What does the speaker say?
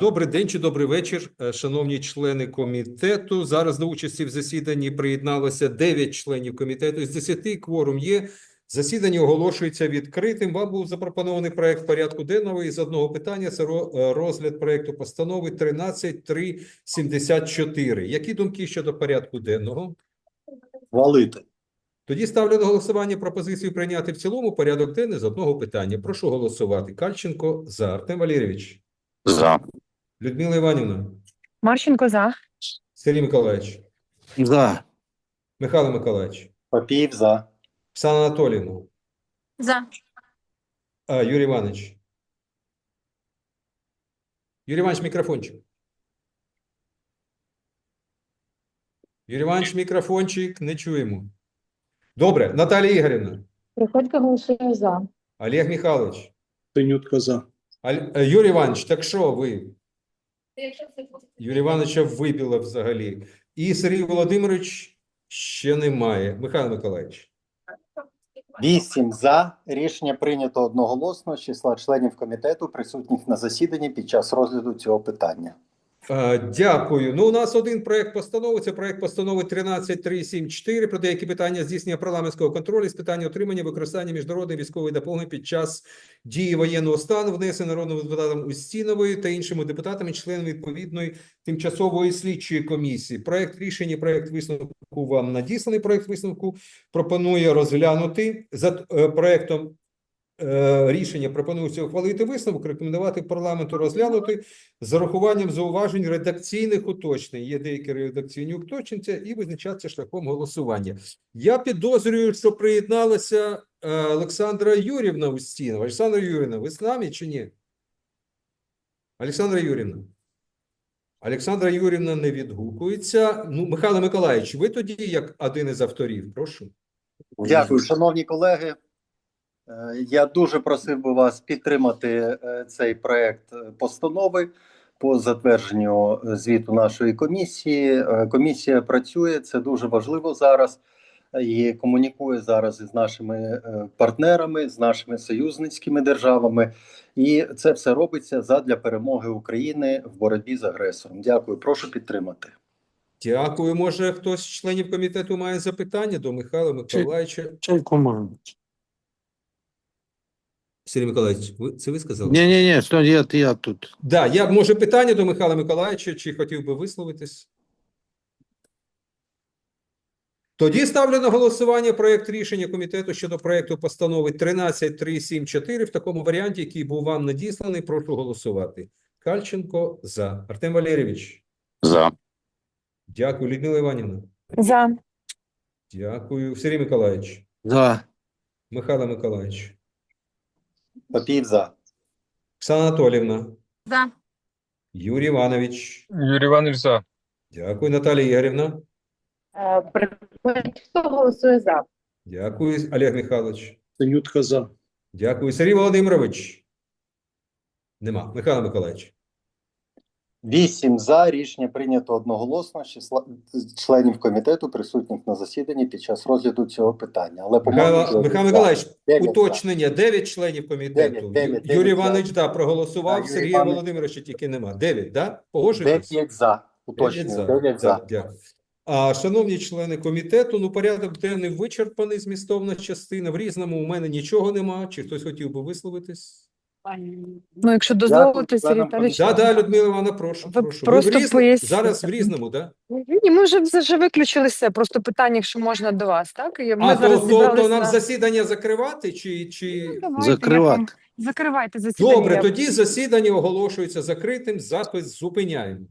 Добрий день чи добрий вечір, е, шановні члени комітету. Зараз до участі в засіданні приєдналося 9 членів комітету. З 10 кворум є. Засідання оголошується відкритим. Вам був запропонований проект порядку денного із одного питання. Це е, розгляд проекту постанови 13374. Які думки щодо порядку денного? Валити. Тоді ставлю на голосування пропозицію прийняти в цілому порядок денний з одного питання. Прошу голосувати. Кальченко за. Артем Валерійович. За. Людмила Іванівна. Марченко за. Сергій Миколаївич. За. Михайло Миколаївич. Папіїв за. Оксана Анатоліївна. За. А, Юрій Іванович. Юрій Іванович, мікрофончик. Юрій Іванович, мікрофончик, не чуємо. Добре, Наталія Ігорівна. Приходько голосує за. Олег Михайлович. Синютка за. Аль- е, Юрій Іванович, так що ви? Юрій Івановича вибило взагалі. І Сергій Володимирович ще немає. Михайло Миколаївич. Вісім за. Рішення прийнято одноголосно з числа членів комітету, присутніх на засіданні під час розгляду цього питання. Дякую. Ну, у нас один проект постанови. Це проект постанови 13374 про деякі питання здійснення парламентського контролю з питання отримання використання міжнародної військової допомоги під час дії воєнного стану, внесений народним депутатом Устіновою та іншими депутатами, членами відповідної тимчасової слідчої комісії. Проект рішення, проект висновку вам надісланий. Проект висновку пропонує розглянути за е, проектом. Е, Рішення пропонується ухвалити висновок, рекомендувати парламенту розглянути з урахуванням зауважень редакційних уточнень. Є деякі редакційні уточнення і визначатися шляхом голосування. Я підозрюю, що приєдналася е, Олександра Юрівна Устінова. Олександра Юрівна, ви з нами чи ні? Олександра Юрівна. Олександра Юрівна не відгукується. Ну, Михайло Миколаївич, ви тоді як один із авторів, прошу. Дякую, шановні колеги. Е, Я дуже просив би вас підтримати е, цей проект е, постанови по затвердженню звіту нашої комісії. Комісія працює, це дуже важливо зараз. І комунікує зараз із нашими партнерами, з нашими союзницькими державами, і це все робиться задля перемоги України в боротьбі з агресором. Дякую, прошу підтримати. Дякую. Може, хтось з членів комітету має запитання до Михайла Миколаївича. Чайку можна. Сергій Миколаївич, ви, це ви сказали? Ні, ні, ні, сто я, я тут. Да, я може питання до Михайла Миколаївича, чи хотів би висловитись? Тоді ставлю на голосування проект рішення комітету щодо проекту постанови 13374 в такому варіанті, який був вам надісланий. Прошу голосувати. Кальченко за. Артем Валерійович. За. Дякую, Людмила Іванівна. За. Дякую, Сергій Миколаївич. За. Михайло Миколаївич. Папіїв за. Оксана Анатолівна. За. Юрій Іванович. Юрій Іванович за. Дякую, Наталія Ігорівна. Хто голосує за. Дякую, Олег Михайлович. Синютка за. Дякую, Сергій Володимирович. Нема. Михайло Миколаївич. Вісім за рішення прийнято одноголосно числа членів комітету, присутніх на засіданні під час розгляду цього питання. Але по-моєму, Михайло, Михайло. Миколаївич, уточнення. Дев'ять членів комітету. Дев'ять, дев'ять, Ю- дев'ять Юрій за. Іванович, да, проголосував. Сергія Іванович. Володимировича тільки нема. Дев'ять, да? Погоджуєтесь? Дев'ять за. Дев'ять Уточнюю, за. дев'ять за. Да, дякую. А, шановні члени комітету, ну, порядок денний вичерпаний, змістовна частина. В різному у мене нічого нема. Чи хтось хотів би висловитись? Ну, якщо дозволити, Сергій Віталійович. Да, да, Людмила Івановна, прошу, Ви прошу. просто в різне- поясніть. Зараз в різному, да? Ні, ми вже, вже виключили все. Просто питання, якщо можна до вас, так? І ми А, то, зараз то, зібрались то нам на- засідання закривати, чи, чи... Ну, давайте, Закривати. вам- Закривайте засідання. Добре, тоді засідання оголошується закритим, запис зупиняємо.